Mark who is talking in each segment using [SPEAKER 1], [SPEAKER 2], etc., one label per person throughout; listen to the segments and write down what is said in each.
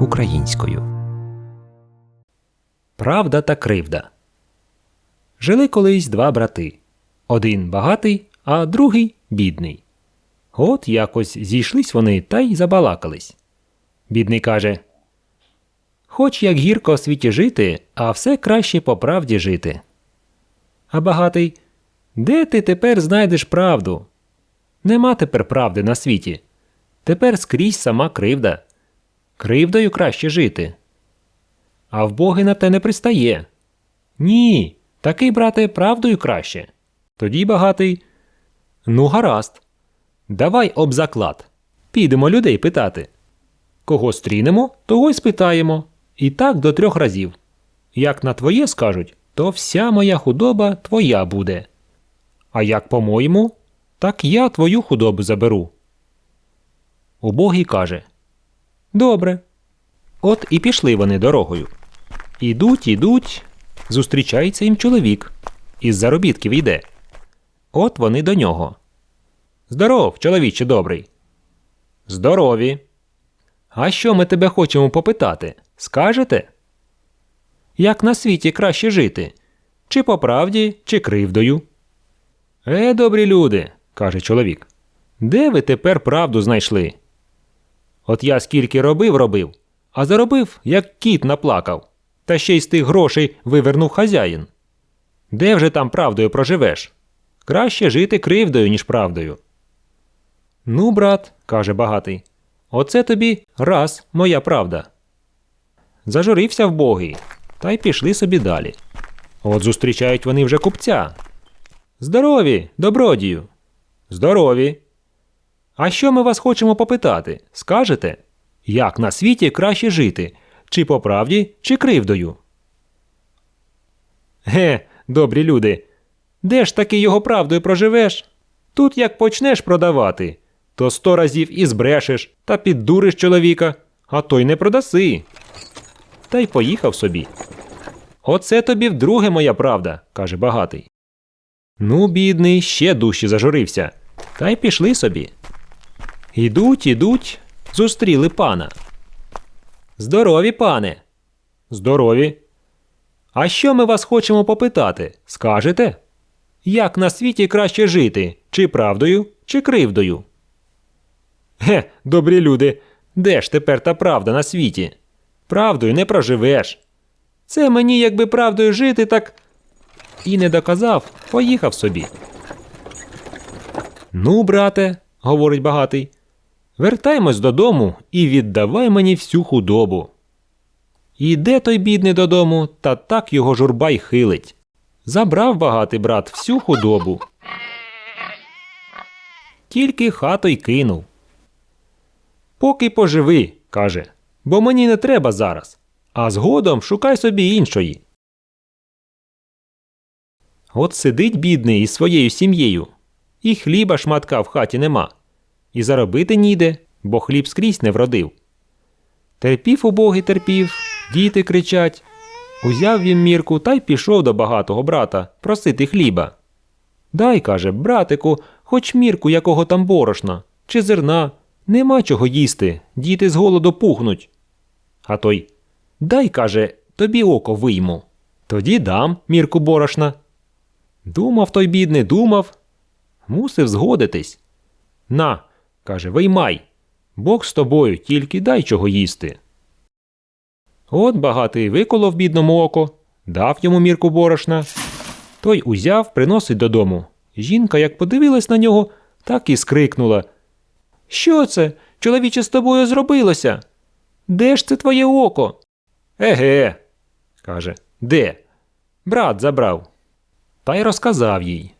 [SPEAKER 1] українською. Правда та кривда. Жили колись два брати. Один багатий, а другий бідний. От якось зійшлись вони та й забалакались. Бідний каже: Хоч як гірко в світі жити, а все краще по правді жити. А багатий, де ти тепер знайдеш правду? Нема тепер правди на світі. Тепер скрізь сама кривда. Кривдою краще жити. А в Боги на те не пристає. Ні, такий, брате, правдою краще. Тоді багатий. Ну, гаразд. Давай об заклад. Підемо людей питати. Кого стрінемо, того й спитаємо. І так до трьох разів. Як на твоє скажуть, то вся моя худоба твоя буде. А як по-моєму, так я твою худобу заберу. Убогий каже Добре. От і пішли вони дорогою. Ідуть, ідуть, зустрічається їм чоловік. Із заробітків йде. От вони до нього. Здоров, чоловіче добрий. Здорові. А що ми тебе хочемо попитати? Скажете? Як на світі краще жити? Чи по правді, чи кривдою? Е, добрі люди, каже чоловік. Де ви тепер правду знайшли? От я скільки робив, робив, а заробив, як кіт наплакав, та ще й з тих грошей вивернув хазяїн. Де вже там правдою проживеш? Краще жити кривдою, ніж правдою. Ну, брат, каже багатий, оце тобі раз моя правда. Зажурився вбогий, та й пішли собі далі. От зустрічають вони вже купця. Здорові, добродію. Здорові. А що ми вас хочемо попитати? Скажете? Як на світі краще жити? Чи по правді, чи кривдою? Ге, добрі люди. Де ж таки його правдою проживеш? Тут як почнеш продавати, то сто разів і збрешеш та піддуриш чоловіка, а той не продаси. Та й поїхав собі. Оце тобі вдруге моя правда, каже багатий. Ну, бідний, ще дужче зажурився. Та й пішли собі. Ідуть, ідуть, зустріли пана. Здорові, пане. Здорові. А що ми вас хочемо попитати? Скажете? Як на світі краще жити, чи правдою, чи кривдою? Ге, добрі люди, де ж тепер та правда на світі? Правдою не проживеш. Це мені, якби правдою жити, так. І не доказав, поїхав собі. Ну, брате, говорить багатий, вертаймось додому і віддавай мені всю худобу. Іде той бідний додому, та так його журба й хилить. Забрав багатий брат всю худобу. Тільки хату й кинув. Поки поживи, каже, бо мені не треба зараз, а згодом шукай собі іншої. От сидить бідний із своєю сім'єю, і хліба шматка в хаті нема, і заробити ніде, бо хліб скрізь не вродив. Терпів убогий терпів, діти кричать. Узяв він мірку та й пішов до багатого брата просити хліба. Дай, каже, братику, хоч мірку якого там борошна, чи зерна, нема чого їсти, діти з голоду пухнуть. А той Дай, каже, тобі око вийму. Тоді дам мірку борошна. Думав той бідний, думав. Мусив згодитись. На, каже, виймай. Бог з тобою, тільки дай чого їсти. От багатий виколов бідному око, дав йому мірку борошна. Той узяв, приносить додому. Жінка, як подивилась на нього, так і скрикнула. Що це, чоловіче, з тобою зробилося? Де ж це твоє око? Еге, каже, де? Брат забрав. Та й розказав їй.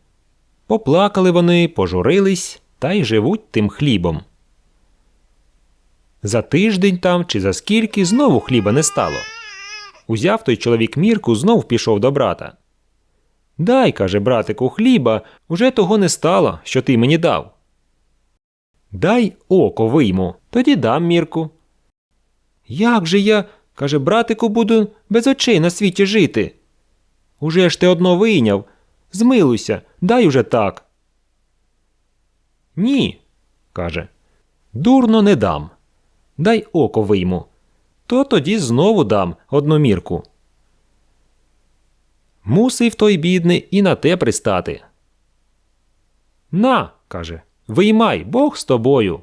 [SPEAKER 1] Поплакали вони, пожурились та й живуть тим хлібом. За тиждень там чи за скільки знову хліба не стало. Узяв той чоловік мірку, знов пішов до брата. Дай, каже братику, хліба, уже того не стало, що ти мені дав. Дай око вийму, тоді дам мірку. Як же я, каже, братику, буду без очей на світі жити? Уже ж ти одно вийняв. Змилуйся, дай уже так. Ні, каже. Дурно не дам. Дай око вийму. то тоді знову дам одну мірку. Мусив той бідний і на те пристати. На, каже, виймай, Бог з тобою.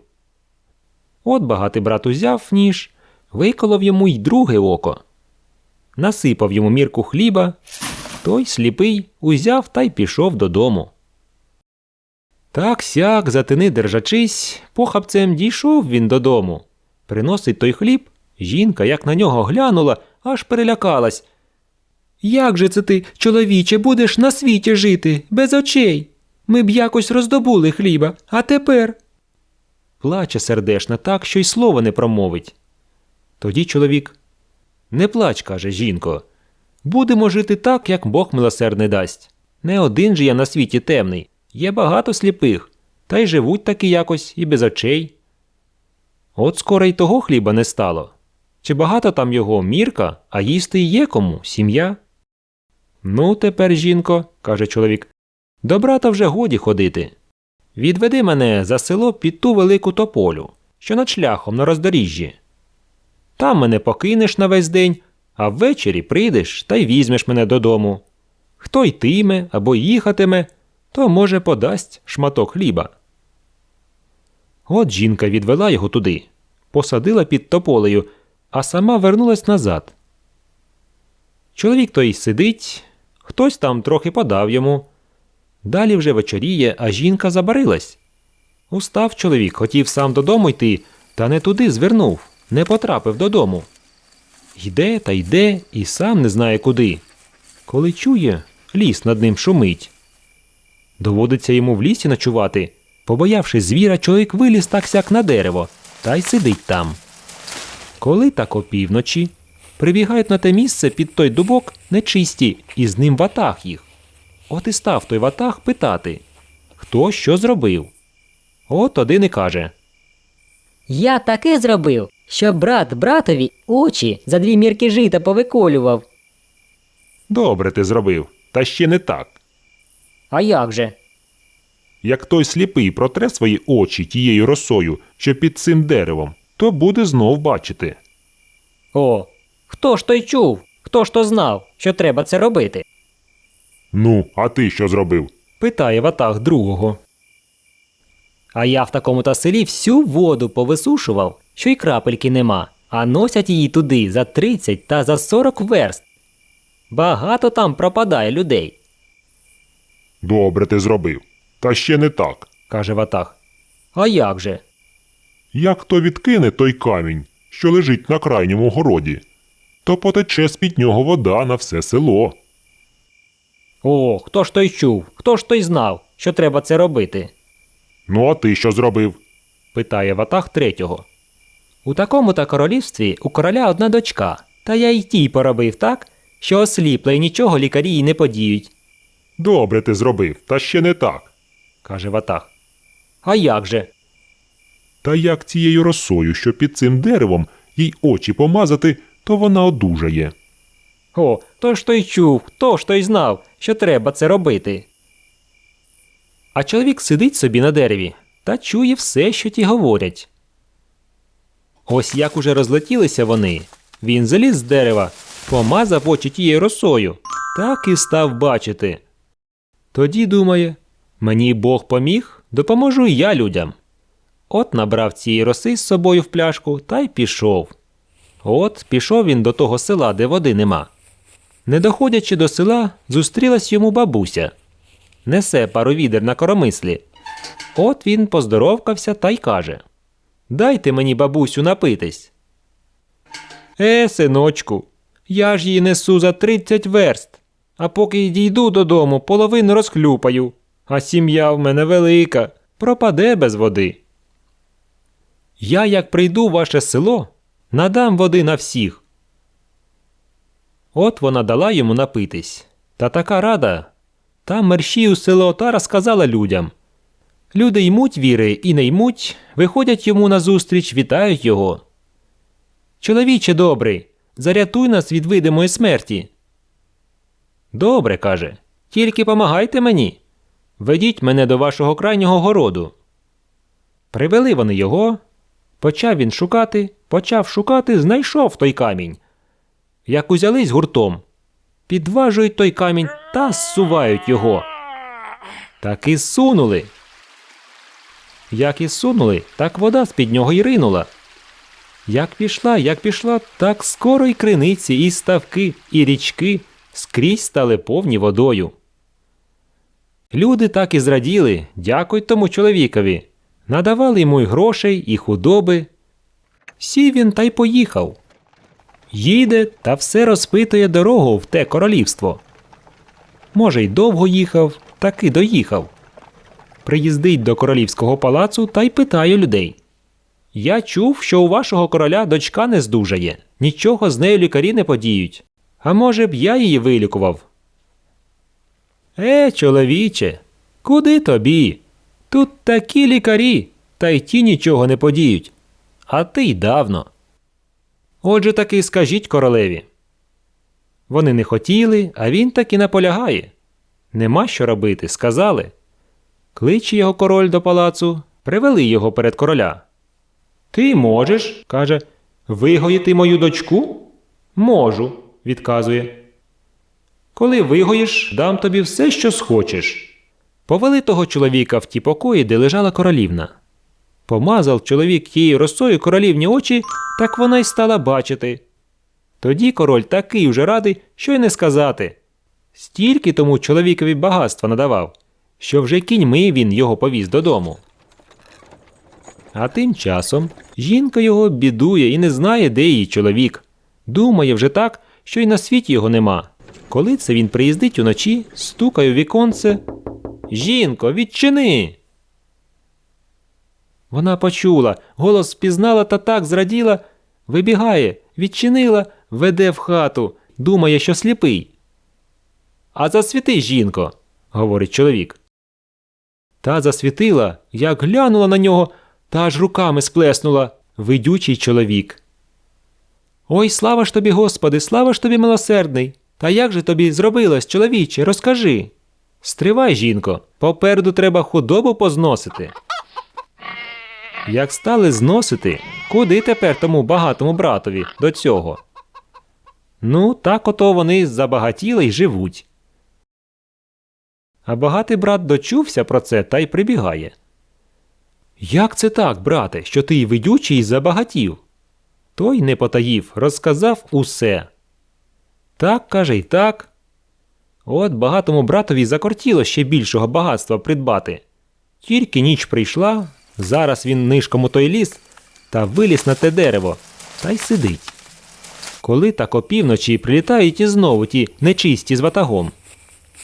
[SPEAKER 1] От багатий брат узяв ніж, виколов йому й друге око. Насипав йому мірку хліба, той сліпий узяв та й пішов додому. Так сяк, затини держачись, похапцем дійшов він додому. Приносить той хліб, жінка, як на нього глянула, аж перелякалась. Як же це ти, чоловіче, будеш на світі жити, без очей? Ми б якось роздобули хліба, а тепер. Плаче сердешна так, що й слова не промовить. Тоді чоловік. Не плач, каже жінко. Будемо жити так, як Бог милосердний дасть. Не один же я на світі темний, є багато сліпих, та й живуть таки якось і без очей. От скоро й того хліба не стало. Чи багато там його мірка, а їсти є кому, сім'я? Ну, тепер, жінко, каже чоловік, до брата вже годі ходити. Відведи мене за село під ту велику тополю, що над шляхом на роздоріжжі. Там мене покинеш на весь день, а ввечері прийдеш та й візьмеш мене додому. Хто йтиме або їхатиме, то, може, подасть шматок хліба. От жінка відвела його туди, посадила під тополею, а сама вернулась назад. Чоловік той сидить, хтось там трохи подав йому. Далі вже вечоріє, а жінка забарилась. Устав чоловік, хотів сам додому йти, та не туди звернув, не потрапив додому. Йде та йде і сам не знає куди. Коли чує, ліс над ним шумить. Доводиться йому в лісі ночувати. Побоявшись звіра, чоловік виліз так сяк на дерево та й сидить там. Коли так опівночі прибігають на те місце під той дубок нечисті, і з ним ватаг їх. От і став той ватаг питати, хто що зробив. От один і каже
[SPEAKER 2] Я таке зробив, що брат братові очі за дві мірки жита повиколював.
[SPEAKER 3] Добре ти зробив, та ще не так.
[SPEAKER 2] А як же?
[SPEAKER 3] Як той сліпий протре свої очі тією росою, що під цим деревом, то буде знов бачити.
[SPEAKER 2] О, хто ж той чув, хто ж то знав, що треба це робити?
[SPEAKER 3] Ну, а ти що зробив?
[SPEAKER 1] питає ватаг другого.
[SPEAKER 2] А я в такому та селі всю воду повисушував, що й крапельки нема, а носять її туди за 30 та за 40 верст. Багато там пропадає людей,
[SPEAKER 3] Добре ти зробив. Та ще не так.
[SPEAKER 1] каже ватаг.
[SPEAKER 2] а як же?
[SPEAKER 3] Як хто відкине той камінь, що лежить на крайньому городі, то потече з-під нього вода на все село.
[SPEAKER 2] О, хто ж той чув, хто ж той знав, що треба це робити?
[SPEAKER 3] Ну, а ти що зробив?
[SPEAKER 1] питає ватаг третього. У такому та королівстві у короля одна дочка, та я й тій поробив так, що осліпла і нічого лікарі їй не подіють,
[SPEAKER 3] Добре ти зробив, та ще не так.
[SPEAKER 1] каже ватаг. А як же?
[SPEAKER 3] Та як цією росою, що під цим деревом їй очі помазати, то вона одужає.
[SPEAKER 1] О, то ж той чув, хто ж той знав, що треба це робити. А чоловік сидить собі на дереві та чує все, що ті говорять. Ось як уже розлетілися вони. Він заліз з дерева, помазав очі тією росою, так і став бачити. Тоді думає мені Бог поміг, допоможу й я людям. От набрав цієї роси з собою в пляшку та й пішов. От пішов він до того села, де води нема. Не доходячи до села, зустрілась йому бабуся. Несе пару відер на коромислі. От він поздоровкався та й каже Дайте мені, бабусю, напитись. Е, синочку, я ж її несу за тридцять верст, а поки дійду додому, половину розхлюпаю, а сім'я в мене велика, пропаде без води. Я, як прийду в ваше село, надам води на всіх. От вона дала йому напитись. Та така рада. Та мерщій у село та розказала людям. Люди ймуть віри і не ймуть, виходять йому назустріч, вітають його. Чоловіче добрий, зарятуй нас від видимої смерті. Добре, каже, тільки помагайте мені. Ведіть мене до вашого крайнього городу. Привели вони його, почав він шукати почав шукати, знайшов той камінь. Як узялись гуртом, підважують той камінь та зсувають його. Так і зсунули. Як і зсунули, так вода з-під нього й ринула. Як пішла, як пішла, так скоро й криниці, і ставки, і річки скрізь стали повні водою. Люди так і зраділи, дякують тому чоловікові. Надавали йому й грошей, і худоби. Сів він та й поїхав. Їде та все розпитує дорогу в те королівство. Може, й довго їхав, таки доїхав. Приїздить до королівського палацу та й питає людей. Я чув, що у вашого короля дочка не здужає, нічого з нею лікарі не подіють. А може б я її вилікував? Е, чоловіче, куди тобі? Тут такі лікарі, та й ті нічого не подіють. А ти й давно. Отже таки скажіть королеві. Вони не хотіли, а він таки наполягає. Нема що робити, сказали. Кличе його король до палацу, привели його перед короля. Ти можеш, каже, вигоїти мою дочку? Можу, відказує. Коли вигоїш, дам тобі все, що схочеш. Повели того чоловіка в ті покої, де лежала королівна. Помазав чоловік тією росою королівні очі, так вона й стала бачити. Тоді король такий уже радий, що й не сказати. Стільки тому чоловікові багатства надавав, що вже кіньми він його повіз додому. А тим часом жінка його бідує і не знає, де її чоловік. Думає вже так, що й на світі його нема. Коли це він приїздить уночі, стукає у віконце. Жінко, відчини. Вона почула, голос впізнала та так зраділа, вибігає, відчинила, веде в хату, думає, що сліпий. А засвіти, жінко, говорить чоловік. Та засвітила, як глянула на нього, та аж руками сплеснула видючий чоловік. Ой, слава ж тобі, Господи, слава ж тобі, милосердний. Та як же тобі зробилось, чоловіче, розкажи. Стривай, жінко, попереду треба худобу позносити. Як стали зносити, куди тепер тому багатому братові до цього? Ну, так ото вони забагатіли й живуть. А багатий брат дочувся про це та й прибігає. Як це так, брате, що ти й видючий забагатів? Той не потаїв, розказав усе. Так, каже, й так. От багатому братові закортіло ще більшого багатства придбати. Тільки ніч прийшла, зараз він нишком у той ліс та виліз на те дерево та й сидить. Коли так опівночі прилітають і знову ті нечисті з ватагом.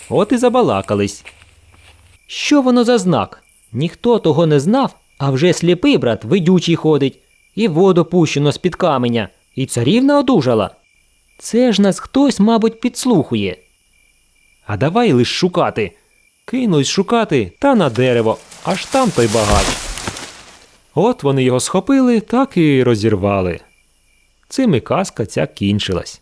[SPEAKER 1] От і забалакались.
[SPEAKER 2] Що воно за знак? Ніхто того не знав, а вже сліпий брат видючий ходить, і воду пущено з-під каменя, і царівна одужала. Це ж нас хтось, мабуть, підслухує.
[SPEAKER 1] А давай лиш шукати. Кинусь шукати та на дерево, аж там той багач. От вони його схопили, так і розірвали. Цим і казка ця кінчилась.